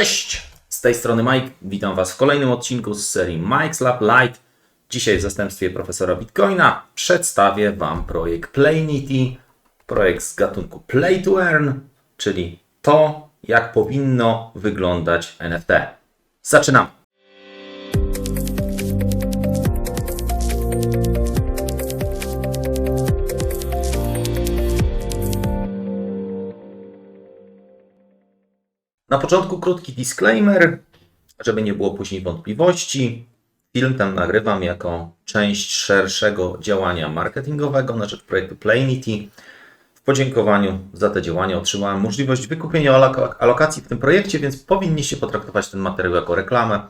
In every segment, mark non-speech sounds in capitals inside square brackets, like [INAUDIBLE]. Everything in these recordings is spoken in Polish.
Cześć! Z tej strony Mike. Witam Was w kolejnym odcinku z serii Mike's Lab Lite. Dzisiaj w zastępstwie profesora Bitcoina przedstawię Wam projekt Playnity, projekt z gatunku Play to Earn, czyli to, jak powinno wyglądać NFT. Zaczynamy! Na początku krótki disclaimer, żeby nie było później wątpliwości. Film ten nagrywam jako część szerszego działania marketingowego na rzecz projektu Playnity. W podziękowaniu za te działania otrzymałem możliwość wykupienia alok- alokacji w tym projekcie, więc powinniście potraktować ten materiał jako reklamę,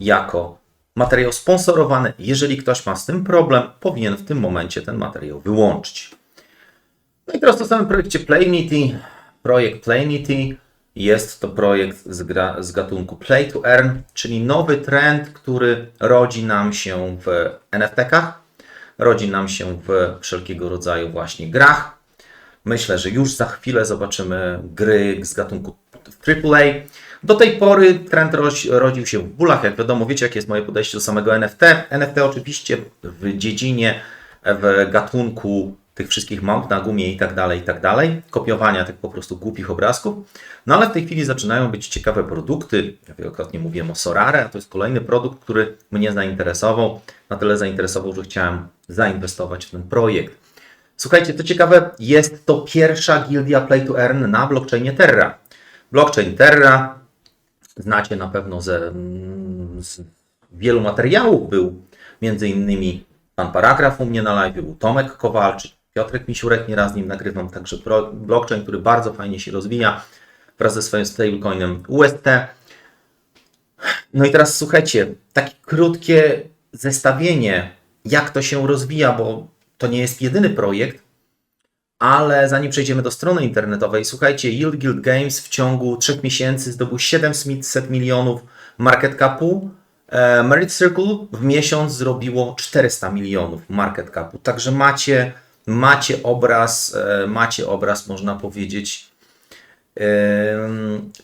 jako materiał sponsorowany. Jeżeli ktoś ma z tym problem, powinien w tym momencie ten materiał wyłączyć. No i teraz o samym projekcie Playnity. Projekt Playnity jest to projekt z, gra, z gatunku Play to Earn, czyli nowy trend, który rodzi nam się w NFT-kach, rodzi nam się w wszelkiego rodzaju właśnie grach. Myślę, że już za chwilę zobaczymy gry z gatunku AAA. Do tej pory trend rodził się w bólach. Jak wiadomo, wiecie, jakie jest moje podejście do samego NFT. NFT oczywiście w dziedzinie, w gatunku tych wszystkich małp na gumie i tak dalej, i tak dalej, kopiowania tych po prostu głupich obrazków. No ale w tej chwili zaczynają być ciekawe produkty. Ja wielokrotnie mówiłem o Sorare, a to jest kolejny produkt, który mnie zainteresował. Na tyle zainteresował, że chciałem zainwestować w ten projekt. Słuchajcie, to ciekawe, jest to pierwsza gildia Play to Earn na blockchainie Terra. Blockchain Terra znacie na pewno ze, mm, z wielu materiałów. Był między innymi pan Paragraf u mnie na live, był Tomek Kowalczyk, Piotrek Misiurek, nieraz z nim nagrywam, także blockchain, który bardzo fajnie się rozwija wraz ze swoim stablecoinem UST. No i teraz słuchajcie, takie krótkie zestawienie, jak to się rozwija, bo to nie jest jedyny projekt, ale zanim przejdziemy do strony internetowej, słuchajcie, Yield Guild Games w ciągu 3 miesięcy zdobył 700 milionów market capu. E, Merit Circle w miesiąc zrobiło 400 milionów market capu. Także macie, macie obraz, e, macie obraz, można powiedzieć,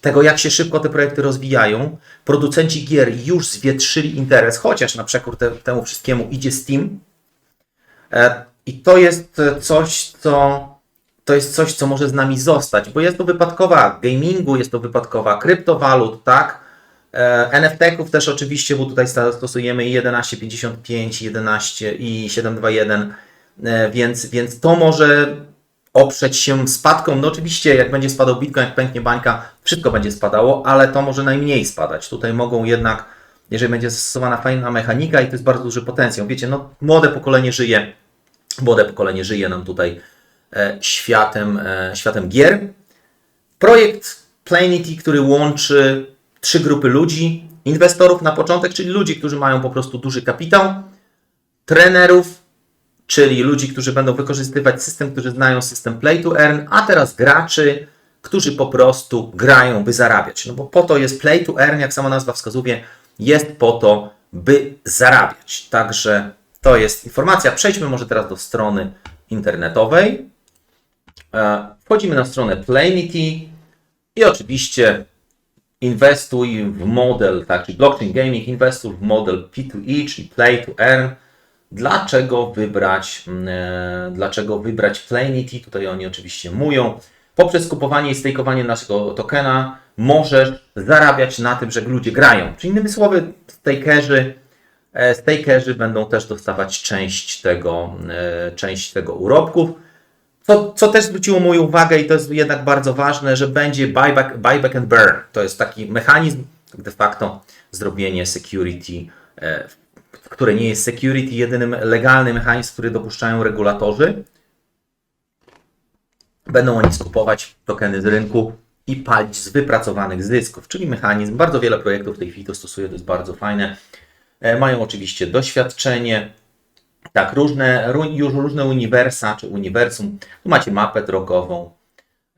tego, jak się szybko te projekty rozwijają. Producenci gier już zwietrzyli interes, chociaż na przekór te, temu wszystkiemu idzie Steam. E, I to jest coś, co to jest coś, co może z nami zostać, bo jest to wypadkowa gamingu, jest to wypadkowa kryptowalut, tak? E, NFT-ków też oczywiście, bo tutaj stosujemy 1155, 11 i 721, e, więc, więc to może oprzeć się spadkom. No oczywiście, jak będzie spadał Bitcoin, jak pęknie bańka, wszystko będzie spadało, ale to może najmniej spadać. Tutaj mogą jednak, jeżeli będzie zastosowana fajna mechanika i to jest bardzo duży potencjał. Wiecie, no młode pokolenie żyje, młode pokolenie żyje nam tutaj e, światem, e, światem gier. Projekt Planety, który łączy trzy grupy ludzi, inwestorów na początek, czyli ludzi, którzy mają po prostu duży kapitał, trenerów, czyli ludzi, którzy będą wykorzystywać system, którzy znają system Play to Earn, a teraz graczy, którzy po prostu grają, by zarabiać. No bo po to jest Play to Earn, jak sama nazwa wskazuje, jest po to, by zarabiać. Także to jest informacja. Przejdźmy może teraz do strony internetowej. E, Wchodzimy na stronę Playnity i oczywiście inwestuj w model, tak, czyli blockchain gaming, inwestuj w model P2E, czyli Play to Earn. Dlaczego wybrać, mm, e, dlaczego wybrać Playnity? Tutaj oni oczywiście mówią. Poprzez kupowanie i stejkowanie naszego tokena możesz zarabiać na tym, że ludzie grają. Czyli innymi słowy, stakerzy, e, stakerzy będą też dostawać część tego, e, część tego urobków. Co, co też zwróciło moją uwagę i to jest jednak bardzo ważne, że będzie buyback, buyback and burn. To jest taki mechanizm, de facto zrobienie security, e, które nie jest security, jedynym legalny mechanizm, który dopuszczają regulatorzy. Będą oni skupować tokeny z rynku i palić z wypracowanych zysków, czyli mechanizm. Bardzo wiele projektów w tej chwili to stosuje, to jest bardzo fajne. E, Mają oczywiście doświadczenie, tak, różne, ró- już różne uniwersa czy uniwersum. Tu macie mapę drogową,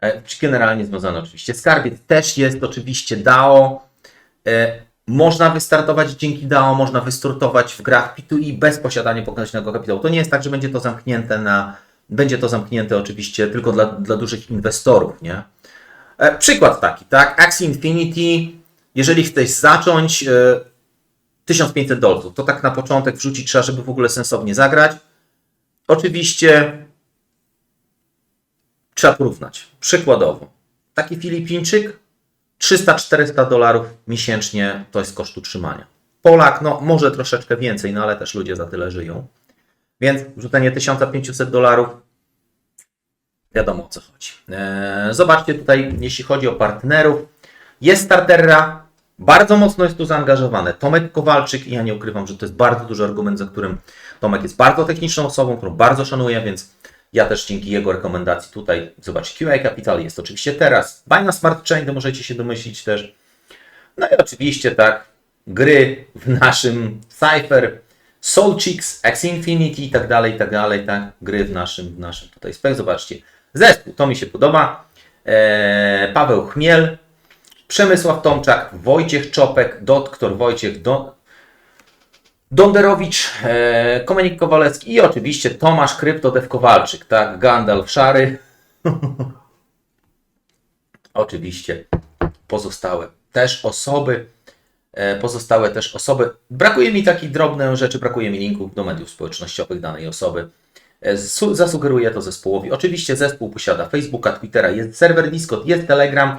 e, generalnie związane oczywiście. Skarbiec też jest oczywiście DAO. Można wystartować dzięki DAO, można wystartować w grach P2E bez posiadania pokaźnego kapitału. To nie jest tak, że będzie to zamknięte na. Będzie to zamknięte oczywiście tylko dla, dla dużych inwestorów, nie? E, Przykład taki, tak? Axie Infinity jeżeli chcesz zacząć, e, 1500 dolców. To tak na początek wrzucić trzeba, żeby w ogóle sensownie zagrać. Oczywiście trzeba porównać. Przykładowo, taki Filipińczyk 300-400 dolarów miesięcznie to jest koszt utrzymania. Polak, no może troszeczkę więcej, no ale też ludzie za tyle żyją. Więc wrzucenie 1500 dolarów, wiadomo o co chodzi. Eee, zobaczcie tutaj, jeśli chodzi o partnerów, jest Starterra, bardzo mocno jest tu zaangażowany Tomek Kowalczyk i ja nie ukrywam, że to jest bardzo duży argument, za którym Tomek jest bardzo techniczną osobą, którą bardzo szanuję, więc ja też dzięki jego rekomendacji tutaj, zobacz, QA Capital jest oczywiście teraz, Binance Smart Chain, to możecie się domyślić też. No i oczywiście tak, gry w naszym Cypher, Soulchicks, X Infinity i tak dalej, i tak dalej, tak, gry w naszym, w naszym tutaj. Zobaczcie, zespół, to mi się podoba. Eee, Paweł Chmiel, Przemysław Tomczak, Wojciech Czopek, doktor Wojciech Do, Donderowicz, e, Komenik Kowalewski i oczywiście Tomasz Kryptodew Kowalczyk, tak, Gandalf Szary. [LAUGHS] oczywiście pozostałe też osoby, e, pozostałe też osoby. Brakuje mi takich drobnych rzeczy, brakuje mi linków do mediów społecznościowych danej osoby. E, su- Zasugeruję to zespołowi. Oczywiście zespół posiada Facebooka, Twittera, jest serwer Discord, jest Telegram,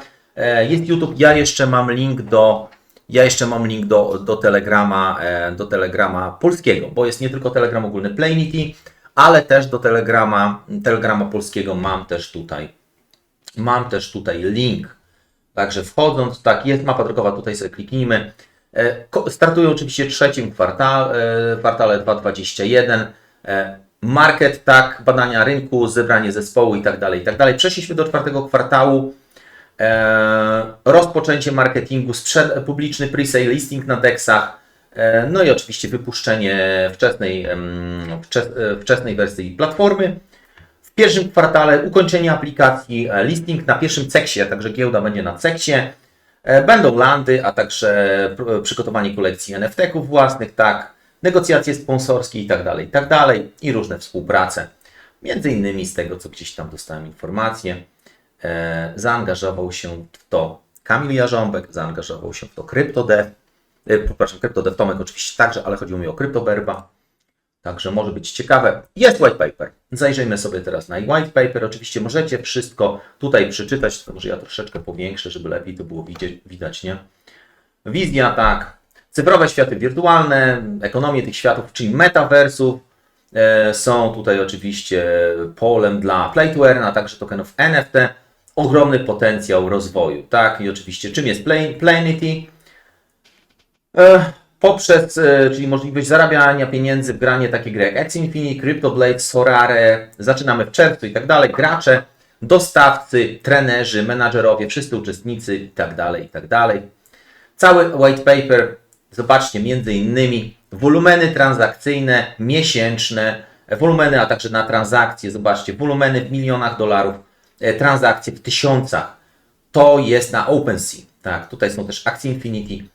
jest YouTube. Ja jeszcze mam link do ja jeszcze mam link do, do Telegrama, e, do Telegrama polskiego, bo jest nie tylko Telegram ogólny Playnity, ale też do Telegrama, Telegrama polskiego mam też tutaj mam też tutaj link. Także wchodząc, tak, jest mapa drogowa, tutaj sobie kliknijmy. E, Startują oczywiście w trzecim kwartale, kwartale 2021. E, Market, tak, badania rynku, zebranie zespołu i tak dalej, i tak dalej. Przeszliśmy do czwartego kwartału. E, rozpoczęcie marketingu, sprzed, publiczny pre-sale listing na Dexach, e, no i oczywiście wypuszczenie wczesnej, e, wczesnej wersji platformy. W pierwszym kwartale ukończenie aplikacji, listing na pierwszym ceksie, także giełda będzie na ceksie. Będą landy, a także pr- przygotowanie kolekcji NFT-ków własnych, tak, negocjacje sponsorskie i tak dalej, i tak dalej, i różne współprace. Między innymi z tego, co gdzieś tam dostałem informacje, zaangażował się w to Kamil Jarząbek, zaangażował się w to CryptoDev, e, przepraszam, CryptoDev Tomek oczywiście także, ale chodziło mi o CryptoBerba, Także może być ciekawe. Jest white paper. Zajrzyjmy sobie teraz na white paper. Oczywiście możecie wszystko tutaj przeczytać. To może ja troszeczkę powiększę, żeby lepiej to było widzieć, widać, nie? Wizja, tak. Cyfrowe światy wirtualne, ekonomię tych światów, czyli metaversów. E, są tutaj oczywiście polem dla play to earn, a także tokenów NFT. Ogromny potencjał rozwoju, tak? I oczywiście czym jest Play, Playnity? E, poprzez, e, czyli możliwość zarabiania pieniędzy w granie takie gry jak X Infinity, Crypto Blade, Sorare, zaczynamy w czerwcu i tak dalej, gracze, dostawcy, trenerzy, menadżerowie, wszyscy uczestnicy i tak dalej, i tak dalej. Cały white paper, zobaczcie, między innymi wolumeny transakcyjne, miesięczne, wolumeny, a także na transakcje, zobaczcie, wolumeny w milionach dolarów, transakcje w tysiącach. To jest na OpenSea. Tak, tutaj są też akcje Infinity,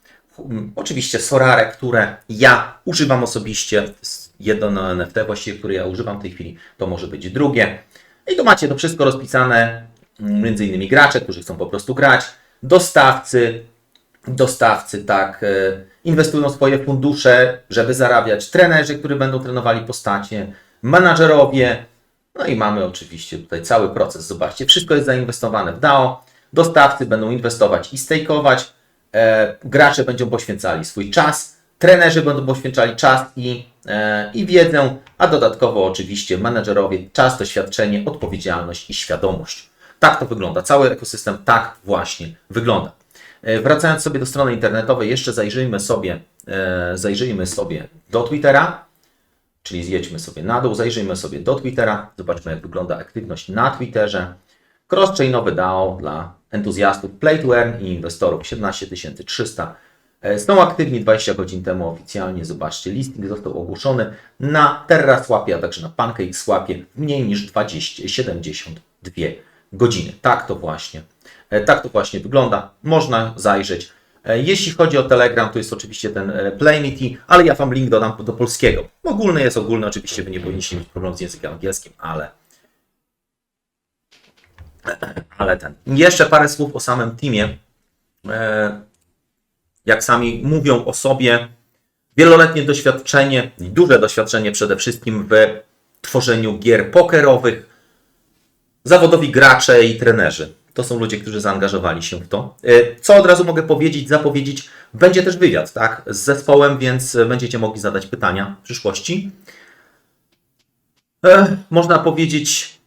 Oczywiście Sorare, które ja używam osobiście, jedno na NFT właściwie, które ja używam w tej chwili, to może być drugie. I tu macie to wszystko rozpisane, między innymi gracze, którzy chcą po prostu grać, dostawcy, dostawcy tak, e, inwestują swoje fundusze, żeby zarabiać, trenerzy, którzy będą trenowali postacie, menadżerowie, no i mamy oczywiście tutaj cały proces, zobaczcie, wszystko jest zainwestowane w DAO, dostawcy będą inwestować i stakeować, e, gracze będą poświęcali swój czas, trenerzy będą poświęcali czas i, e, i wiedzę, a dodatkowo oczywiście menedżerowie czas, doświadczenie, odpowiedzialność i świadomość. Tak to wygląda. Cały ekosystem tak właśnie wygląda. E, wracając sobie do strony internetowej, jeszcze zajrzyjmy sobie, e, zajrzyjmy sobie do Twittera, czyli zjedźmy sobie na dół, zajrzyjmy sobie do Twittera, zobaczmy jak wygląda aktywność na Twitterze. Cross-chainowy DAO dla entuzjastów Play to Earn i inwestorów 17 300. E, Są aktywni 20 godzin temu oficjalnie. Zobaczcie, listing został ogłoszony na TerraSwapie, a także na PancakeSwapie mniej niż 20, 72 godziny. Tak to właśnie, e, tak to właśnie wygląda. Można zajrzeć. E, Jeśli chodzi o Telegram, to jest oczywiście ten e, Playnity, ale ja Wam link dodam do polskiego. Ogólny jest ogólny, oczywiście Wy nie powinniście mieć problemu z językiem angielskim, ale ale ten. Jeszcze parę słów o samym teamie. E, jak sami mówią o sobie, wieloletnie doświadczenie duże doświadczenie przede wszystkim w tworzeniu gier pokerowych, zawodowi gracze i trenerzy. To są ludzie, którzy zaangażowali się w to. Y, Co od razu mogę powiedzieć, zapowiedzieć, będzie też wywiad, tak, z zespołem, więc będziecie mogli zadać pytania w przyszłości. E, Można powiedzieć,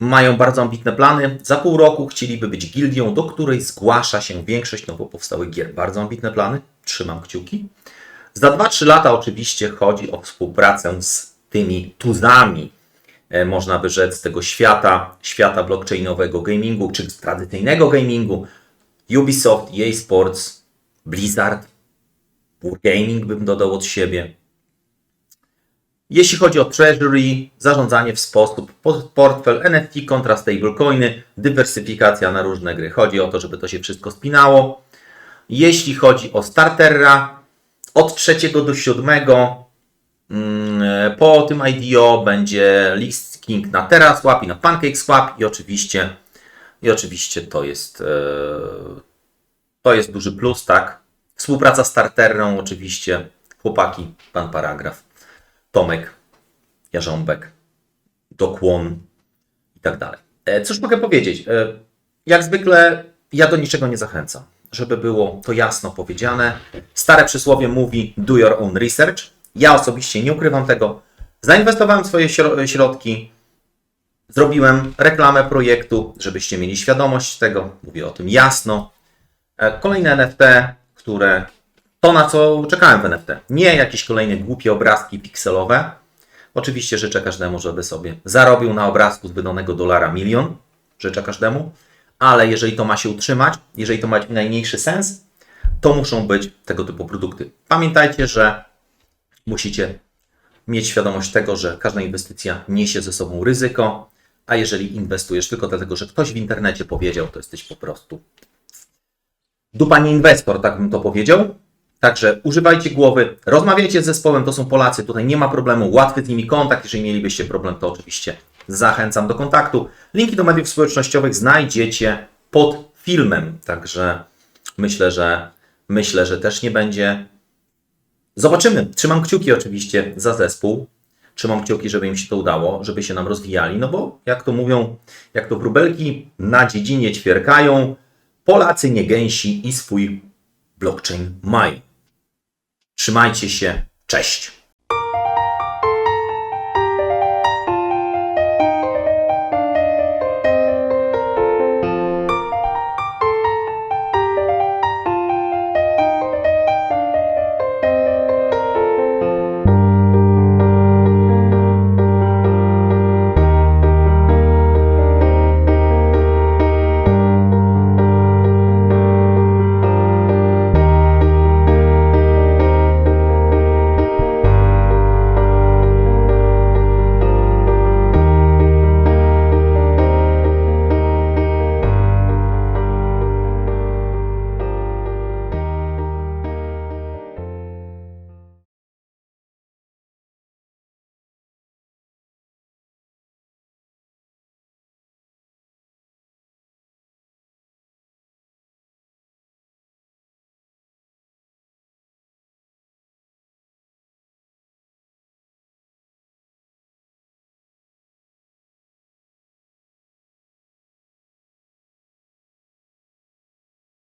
mają bardzo ambitne plany. Za pół roku chcieliby być gildią, do której zgłasza się większość nowo powstałych gier. Bardzo ambitne plany. Trzymam kciuki. Za 2-3 lata oczywiście chodzi o współpracę z tymi tuzami, e, można by rzec, tego świata, świata blockchainowego gamingu, czy tradycyjnego gamingu. Ubisoft, EA Sports, Blizzard, Wargaming bym dodał od siebie. Jeśli chodzi o treasury, zarządzanie w sposób po- portfel NFT kontra stablecoiny, dywersyfikacja na różne gry. Chodzi o to, żeby to się wszystko spinało. Jeśli chodzi o startera, od trzeciego do siódmego mm, po tym IDO będzie listing na TerraSwap i na PancakeSwap i oczywiście i oczywiście to jest e, to jest duży plus, tak? Współpraca z starterą oczywiście chłopaki, pan paragraf. Tomek, Jarząbek, Dokłon i tak dalej. E, Cóż mogę powiedzieć? E, Jak zwykle ja do niczego nie zachęcam. Żeby było to jasno powiedziane. Stare przysłowie mówi do your own research. Ja osobiście nie ukrywam tego. Zainwestowałem swoje śro- środki, zrobiłem reklamę projektu, żebyście mieli świadomość tego. Mówię o tym jasno. E, Kolejne NFT, które to, na co czekałem w NFT. Nie jakieś kolejne głupie obrazki pikselowe. Oczywiście życzę każdemu, żeby sobie zarobił na obrazku z wydanego dolara milion. Życzę każdemu. Ale jeżeli to ma się utrzymać, jeżeli to ma najmniejszy sens, to muszą być tego typu produkty. Pamiętajcie, że musicie mieć świadomość tego, że każda inwestycja niesie ze sobą ryzyko, a jeżeli inwestujesz tylko dlatego, że ktoś w internecie powiedział, to jesteś po prostu dupa nie inwestor, tak bym to powiedział. Także używajcie głowy, rozmawiajcie z zespołem, to są Polacy, tutaj nie ma problemu, łatwy z nimi kontakt, jeżeli mielibyście problem, to oczywiście zachęcam do kontaktu. Linki do mediów społecznościowych znajdziecie pod filmem, także myślę, że myślę, że też nie będzie. Zobaczymy. Trzymam kciuki oczywiście za zespół. Trzymam kciuki, żeby im się to udało, żeby się nam rozwijali, no bo jak to mówią, jak to wróbelki na dziedzinie ćwierkają, Polacy nie gęsi i swój blockchain mają. Trzymajcie się, cześć!